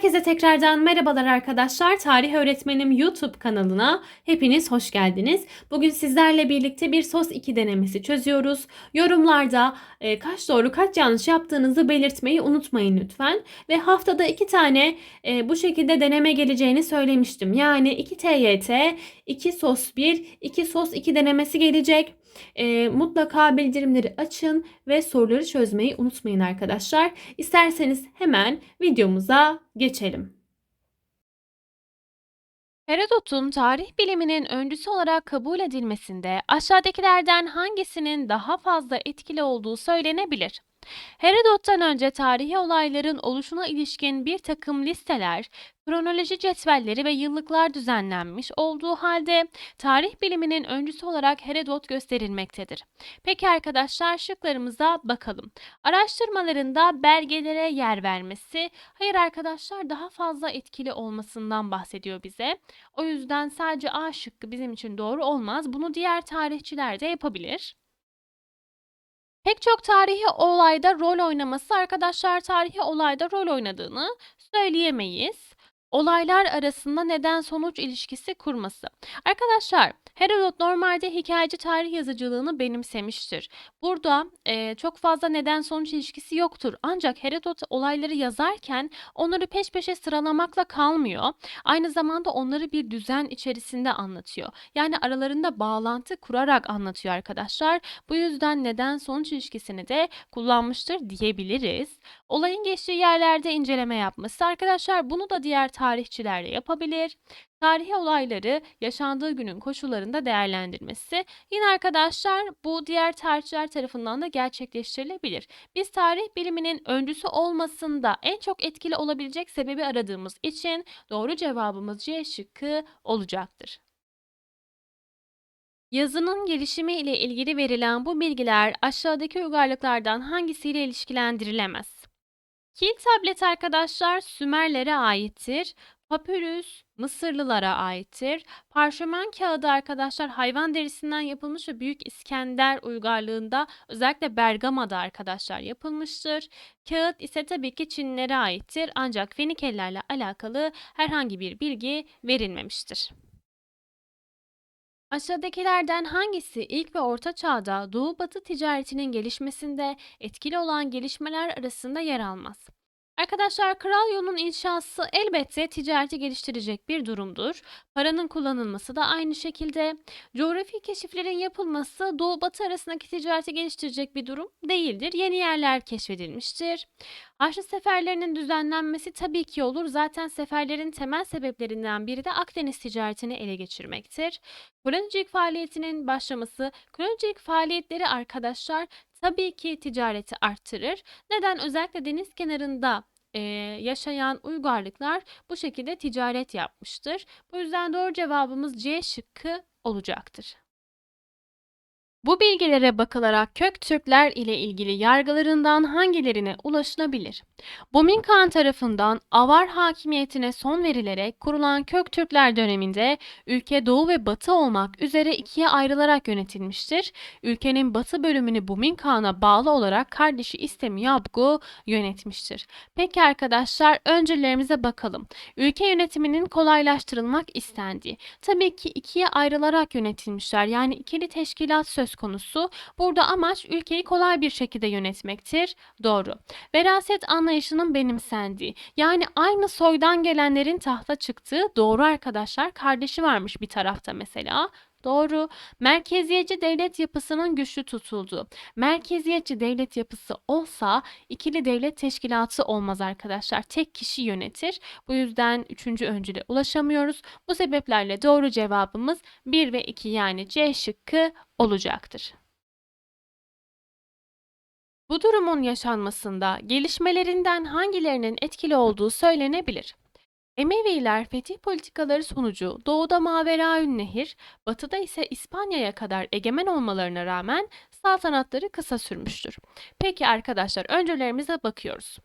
Herkese tekrardan merhabalar arkadaşlar. Tarih Öğretmenim YouTube kanalına hepiniz hoş geldiniz. Bugün sizlerle birlikte bir SOS 2 denemesi çözüyoruz. Yorumlarda e, kaç doğru kaç yanlış yaptığınızı belirtmeyi unutmayın lütfen. Ve haftada iki tane e, bu şekilde deneme geleceğini söylemiştim. Yani 2 TYT, 2 SOS 1, 2 SOS 2 denemesi gelecek. E, mutlaka bildirimleri açın ve soruları çözmeyi unutmayın arkadaşlar. İsterseniz hemen videomuza geçelim. Herodot'un tarih biliminin öncüsü olarak kabul edilmesinde aşağıdakilerden hangisinin daha fazla etkili olduğu söylenebilir? Herodot'tan önce tarihi olayların oluşuna ilişkin bir takım listeler, kronoloji cetvelleri ve yıllıklar düzenlenmiş olduğu halde tarih biliminin öncüsü olarak Herodot gösterilmektedir. Peki arkadaşlar şıklarımıza bakalım. Araştırmalarında belgelere yer vermesi, hayır arkadaşlar daha fazla etkili olmasından bahsediyor bize. O yüzden sadece A şıkkı bizim için doğru olmaz. Bunu diğer tarihçiler de yapabilir. Pek çok tarihi olayda rol oynaması arkadaşlar tarihi olayda rol oynadığını söyleyemeyiz. Olaylar arasında neden sonuç ilişkisi kurması. Arkadaşlar Herodot normalde hikayeci tarih yazıcılığını benimsemiştir. Burada e, çok fazla neden sonuç ilişkisi yoktur. Ancak Herodot olayları yazarken onları peş peşe sıralamakla kalmıyor. Aynı zamanda onları bir düzen içerisinde anlatıyor. Yani aralarında bağlantı kurarak anlatıyor arkadaşlar. Bu yüzden neden sonuç ilişkisini de kullanmıştır diyebiliriz. Olayın geçtiği yerlerde inceleme yapması arkadaşlar bunu da diğer tarihçiler de yapabilir. Tarihi olayları yaşandığı günün koşullarında değerlendirmesi yine arkadaşlar bu diğer tarihçiler tarafından da gerçekleştirilebilir. Biz tarih biliminin öncüsü olmasında en çok etkili olabilecek sebebi aradığımız için doğru cevabımız C şıkkı olacaktır. Yazının gelişimi ile ilgili verilen bu bilgiler aşağıdaki uygarlıklardan hangisiyle ilişkilendirilemez? Kil tablet arkadaşlar Sümerlere aittir. Papyrus Mısırlılara aittir. Parşömen kağıdı arkadaşlar hayvan derisinden yapılmış ve Büyük İskender uygarlığında özellikle Bergama'da arkadaşlar yapılmıştır. Kağıt ise tabii ki Çinlilere aittir ancak Fenikelilerle alakalı herhangi bir bilgi verilmemiştir. Aşağıdakilerden hangisi ilk ve orta çağda Doğu-Batı ticaretinin gelişmesinde etkili olan gelişmeler arasında yer almaz? Arkadaşlar kral yolunun inşası elbette ticareti geliştirecek bir durumdur. Paranın kullanılması da aynı şekilde. Coğrafi keşiflerin yapılması doğu batı arasındaki ticareti geliştirecek bir durum değildir. Yeni yerler keşfedilmiştir. Haçlı seferlerinin düzenlenmesi tabii ki olur. Zaten seferlerin temel sebeplerinden biri de Akdeniz ticaretini ele geçirmektir. Kolonicilik faaliyetinin başlaması, kolonicilik faaliyetleri arkadaşlar tabii ki ticareti arttırır. Neden? Özellikle deniz kenarında e, yaşayan uygarlıklar bu şekilde ticaret yapmıştır. Bu yüzden doğru cevabımız C şıkkı olacaktır. Bu bilgilere bakılarak Köktürkler ile ilgili yargılarından hangilerine ulaşılabilir? Bomin Kağan tarafından Avar hakimiyetine son verilerek kurulan Köktürkler döneminde ülke doğu ve batı olmak üzere ikiye ayrılarak yönetilmiştir. Ülkenin batı bölümünü Bomin Kağan'a bağlı olarak kardeşi İstemi Yabgu yönetmiştir. Peki arkadaşlar öncelerimize bakalım. Ülke yönetiminin kolaylaştırılmak istendiği. Tabii ki ikiye ayrılarak yönetilmişler. Yani ikili teşkilat söz konusu. Burada amaç ülkeyi kolay bir şekilde yönetmektir. Doğru. Veraset anlayışının benimsendiği. Yani aynı soydan gelenlerin tahta çıktığı doğru arkadaşlar. Kardeşi varmış bir tarafta mesela. Doğru. Merkeziyetçi devlet yapısının güçlü tutulduğu. Merkeziyetçi devlet yapısı olsa ikili devlet teşkilatı olmaz arkadaşlar. Tek kişi yönetir. Bu yüzden üçüncü öncüle ulaşamıyoruz. Bu sebeplerle doğru cevabımız 1 ve 2 yani C şıkkı olacaktır. Bu durumun yaşanmasında gelişmelerinden hangilerinin etkili olduğu söylenebilir. Emeviler fetih politikaları sonucu doğuda Maveraün Nehir, batıda ise İspanya'ya kadar egemen olmalarına rağmen saltanatları kısa sürmüştür. Peki arkadaşlar öncelerimize bakıyoruz.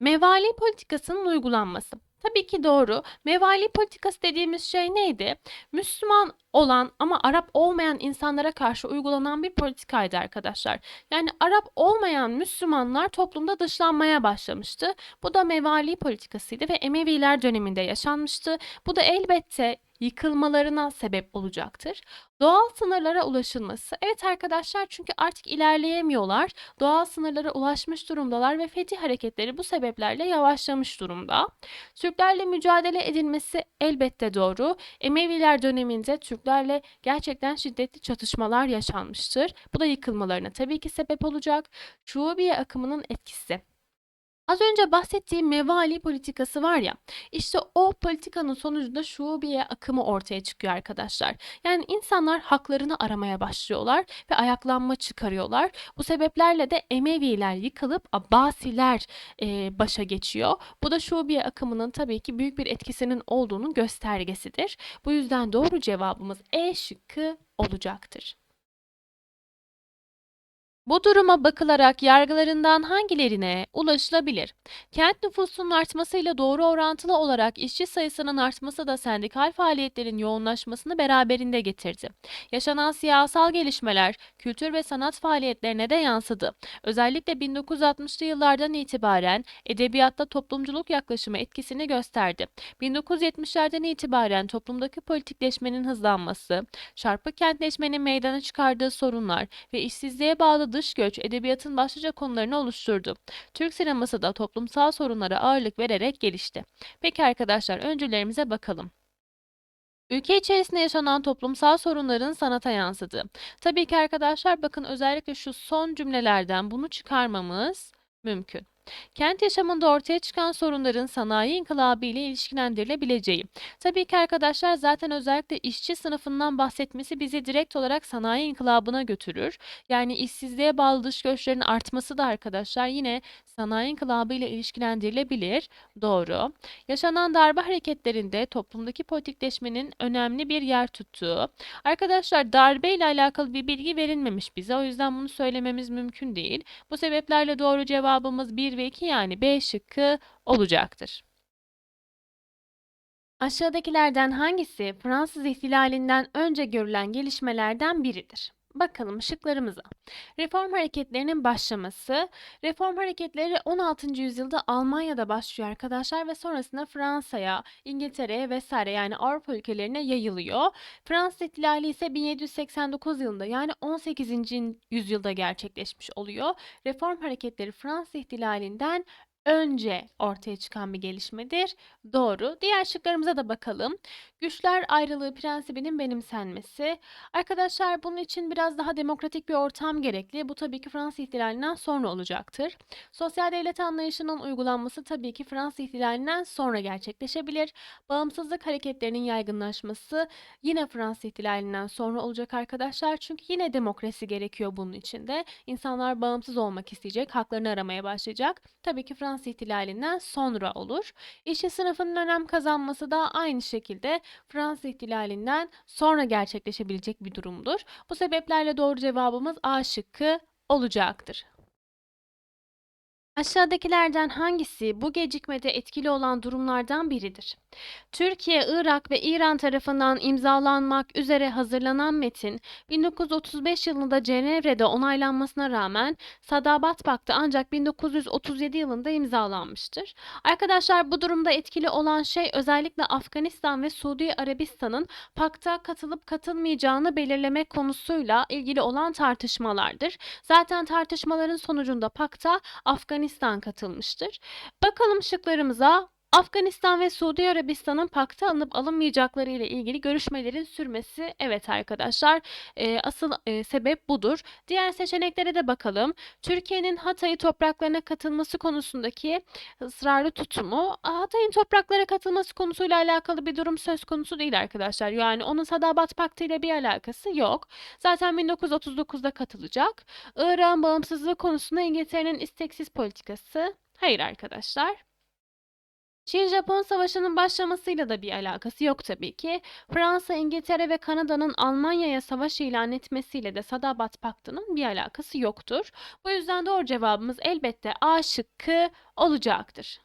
Mevali politikasının uygulanması. Tabii ki doğru. Mevali politikası dediğimiz şey neydi? Müslüman olan ama Arap olmayan insanlara karşı uygulanan bir politikaydı arkadaşlar. Yani Arap olmayan Müslümanlar toplumda dışlanmaya başlamıştı. Bu da Mevali politikasıydı ve Emeviler döneminde yaşanmıştı. Bu da elbette yıkılmalarına sebep olacaktır. Doğal sınırlara ulaşılması. Evet arkadaşlar çünkü artık ilerleyemiyorlar. Doğal sınırlara ulaşmış durumdalar ve fetih hareketleri bu sebeplerle yavaşlamış durumda. Türklerle mücadele edilmesi elbette doğru. Emeviler döneminde Türklerle gerçekten şiddetli çatışmalar yaşanmıştır. Bu da yıkılmalarına tabii ki sebep olacak. Şuubiye akımının etkisi. Az önce bahsettiğim mevali politikası var ya, işte o politikanın sonucunda şubiye akımı ortaya çıkıyor arkadaşlar. Yani insanlar haklarını aramaya başlıyorlar ve ayaklanma çıkarıyorlar. Bu sebeplerle de Emeviler yıkılıp Abbasiler e, başa geçiyor. Bu da şubiye akımının tabii ki büyük bir etkisinin olduğunun göstergesidir. Bu yüzden doğru cevabımız E şıkkı olacaktır. Bu duruma bakılarak yargılarından hangilerine ulaşılabilir? Kent nüfusunun artmasıyla doğru orantılı olarak işçi sayısının artması da sendikal faaliyetlerin yoğunlaşmasını beraberinde getirdi. Yaşanan siyasal gelişmeler kültür ve sanat faaliyetlerine de yansıdı. Özellikle 1960'lı yıllardan itibaren edebiyatta toplumculuk yaklaşımı etkisini gösterdi. 1970'lerden itibaren toplumdaki politikleşmenin hızlanması, çarpık kentleşmenin meydana çıkardığı sorunlar ve işsizliğe bağlı dış göç edebiyatın başlıca konularını oluşturdu. Türk sineması da toplumsal sorunlara ağırlık vererek gelişti. Peki arkadaşlar öncülerimize bakalım. Ülke içerisinde yaşanan toplumsal sorunların sanata yansıdığı. Tabii ki arkadaşlar bakın özellikle şu son cümlelerden bunu çıkarmamız mümkün. Kent yaşamında ortaya çıkan sorunların sanayi inkılabı ile ilişkilendirilebileceği. Tabii ki arkadaşlar zaten özellikle işçi sınıfından bahsetmesi bizi direkt olarak sanayi inkılabına götürür. Yani işsizliğe bağlı dış göçlerin artması da arkadaşlar yine sanayi inkılabı ile ilişkilendirilebilir. Doğru. Yaşanan darbe hareketlerinde toplumdaki politikleşmenin önemli bir yer tuttuğu. Arkadaşlar darbe ile alakalı bir bilgi verilmemiş bize. O yüzden bunu söylememiz mümkün değil. Bu sebeplerle doğru cevabımız 1 ve 2 yani B şıkkı olacaktır. Aşağıdakilerden hangisi Fransız ihtilalinden önce görülen gelişmelerden biridir? Bakalım şıklarımıza. Reform hareketlerinin başlaması. Reform hareketleri 16. yüzyılda Almanya'da başlıyor arkadaşlar ve sonrasında Fransa'ya, İngiltere'ye vesaire yani Avrupa ülkelerine yayılıyor. Fransız ihtilali ise 1789 yılında yani 18. yüzyılda gerçekleşmiş oluyor. Reform hareketleri Fransız ihtilalinden önce ortaya çıkan bir gelişmedir. Doğru. Diğer şıklarımıza da bakalım. Güçler ayrılığı prensibinin benimsenmesi. Arkadaşlar bunun için biraz daha demokratik bir ortam gerekli. Bu tabii ki Fransız ihtilalinden sonra olacaktır. Sosyal devlet anlayışının uygulanması tabii ki Fransız ihtilalinden sonra gerçekleşebilir. Bağımsızlık hareketlerinin yaygınlaşması yine Fransız ihtilalinden sonra olacak arkadaşlar. Çünkü yine demokrasi gerekiyor bunun içinde. İnsanlar bağımsız olmak isteyecek, haklarını aramaya başlayacak. Tabii ki Fransız ihtilalinden sonra olur. İşçi sınıfının önem kazanması da aynı şekilde Fransız ihtilalinden sonra gerçekleşebilecek bir durumdur. Bu sebeplerle doğru cevabımız A şıkkı olacaktır. Aşağıdakilerden hangisi bu gecikmede etkili olan durumlardan biridir? Türkiye, Irak ve İran tarafından imzalanmak üzere hazırlanan metin 1935 yılında Cenevre'de onaylanmasına rağmen Sadabat Paktı ancak 1937 yılında imzalanmıştır. Arkadaşlar bu durumda etkili olan şey özellikle Afganistan ve Suudi Arabistan'ın pakta katılıp katılmayacağını belirlemek konusuyla ilgili olan tartışmalardır. Zaten tartışmaların sonucunda pakta Afganistan katılmıştır. Bakalım şıklarımıza. Afganistan ve Suudi Arabistan'ın pakta alınıp alınmayacakları ile ilgili görüşmelerin sürmesi evet arkadaşlar e, asıl e, sebep budur. Diğer seçeneklere de bakalım. Türkiye'nin Hatay'ı topraklarına katılması konusundaki ısrarlı tutumu Hatay'ın topraklara katılması konusuyla alakalı bir durum söz konusu değil arkadaşlar. Yani onun Sadabat Paktı ile bir alakası yok. Zaten 1939'da katılacak. Irak'ın bağımsızlığı konusunda İngiltere'nin isteksiz politikası hayır arkadaşlar. Çin-Japon Savaşı'nın başlamasıyla da bir alakası yok tabii ki. Fransa, İngiltere ve Kanada'nın Almanya'ya savaş ilan etmesiyle de Sadabat Paktı'nın bir alakası yoktur. Bu yüzden doğru cevabımız elbette A şıkkı olacaktır.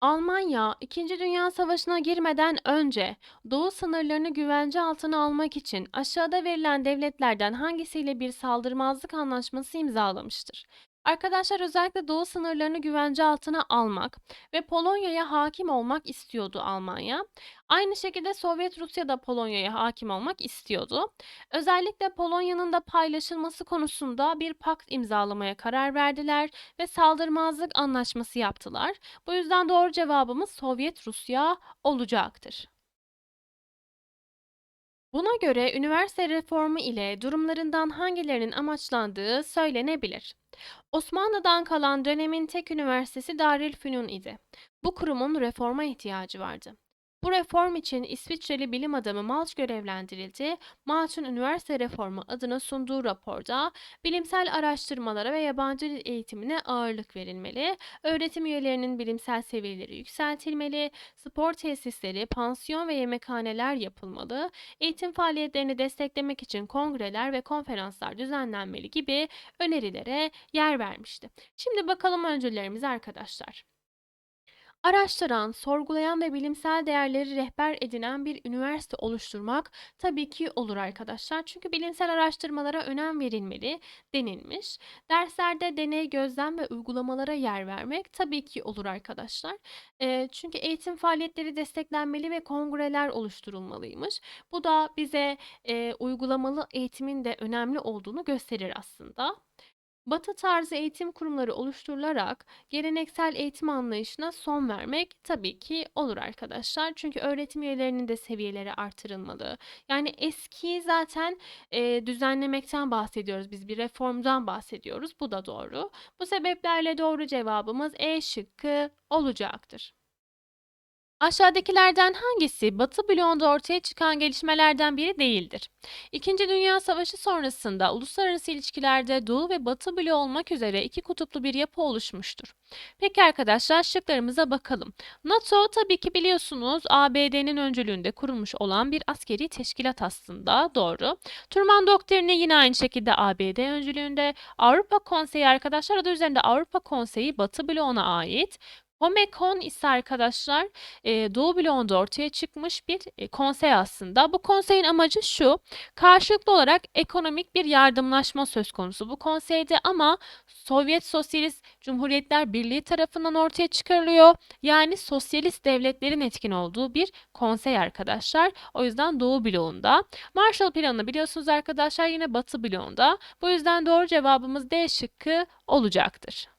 Almanya, İkinci Dünya Savaşı'na girmeden önce Doğu sınırlarını güvence altına almak için aşağıda verilen devletlerden hangisiyle bir saldırmazlık anlaşması imzalamıştır? Arkadaşlar özellikle Doğu sınırlarını güvence altına almak ve Polonya'ya hakim olmak istiyordu Almanya. Aynı şekilde Sovyet Rusya da Polonya'ya hakim olmak istiyordu. Özellikle Polonya'nın da paylaşılması konusunda bir pakt imzalamaya karar verdiler ve saldırmazlık anlaşması yaptılar. Bu yüzden doğru cevabımız Sovyet Rusya olacaktır. Buna göre üniversite reformu ile durumlarından hangilerinin amaçlandığı söylenebilir. Osmanlı'dan kalan dönemin tek üniversitesi Darülfünun idi. Bu kurumun reforma ihtiyacı vardı. Bu reform için İsviçreli bilim adamı Malch görevlendirildi. Malch'ın üniversite reformu adına sunduğu raporda bilimsel araştırmalara ve yabancı dil eğitimine ağırlık verilmeli, öğretim üyelerinin bilimsel seviyeleri yükseltilmeli, spor tesisleri, pansiyon ve yemekhaneler yapılmalı, eğitim faaliyetlerini desteklemek için kongreler ve konferanslar düzenlenmeli gibi önerilere yer vermişti. Şimdi bakalım öncülerimize arkadaşlar. Araştıran, sorgulayan ve bilimsel değerleri rehber edinen bir üniversite oluşturmak tabii ki olur arkadaşlar. Çünkü bilimsel araştırmalara önem verilmeli denilmiş. Derslerde deney, gözlem ve uygulamalara yer vermek tabii ki olur arkadaşlar. Eee, çünkü eğitim faaliyetleri desteklenmeli ve kongreler oluşturulmalıymış. Bu da bize eee, uygulamalı eğitimin de önemli olduğunu gösterir aslında. Batı tarzı eğitim kurumları oluşturularak geleneksel eğitim anlayışına son vermek tabii ki olur arkadaşlar. Çünkü öğretim üyelerinin de seviyeleri artırılmalı. Yani eskiyi zaten e, düzenlemekten bahsediyoruz. Biz bir reformdan bahsediyoruz. Bu da doğru. Bu sebeplerle doğru cevabımız E şıkkı olacaktır. Aşağıdakilerden hangisi Batı bloğunda ortaya çıkan gelişmelerden biri değildir? İkinci Dünya Savaşı sonrasında uluslararası ilişkilerde Doğu ve Batı bloğu olmak üzere iki kutuplu bir yapı oluşmuştur. Peki arkadaşlar şıklarımıza bakalım. NATO tabii ki biliyorsunuz ABD'nin öncülüğünde kurulmuş olan bir askeri teşkilat aslında doğru. Turman Doktrini yine aynı şekilde ABD öncülüğünde. Avrupa Konseyi arkadaşlar adı üzerinde Avrupa Konseyi Batı bloğuna ait. Comecon ise arkadaşlar e, Doğu bloğunda ortaya çıkmış bir e, konsey aslında. Bu konseyin amacı şu, karşılıklı olarak ekonomik bir yardımlaşma söz konusu bu konseyde ama Sovyet Sosyalist Cumhuriyetler Birliği tarafından ortaya çıkarılıyor. Yani sosyalist devletlerin etkin olduğu bir konsey arkadaşlar. O yüzden Doğu bloğunda. Marshall Planı biliyorsunuz arkadaşlar yine Batı bloğunda. Bu yüzden doğru cevabımız D şıkkı olacaktır.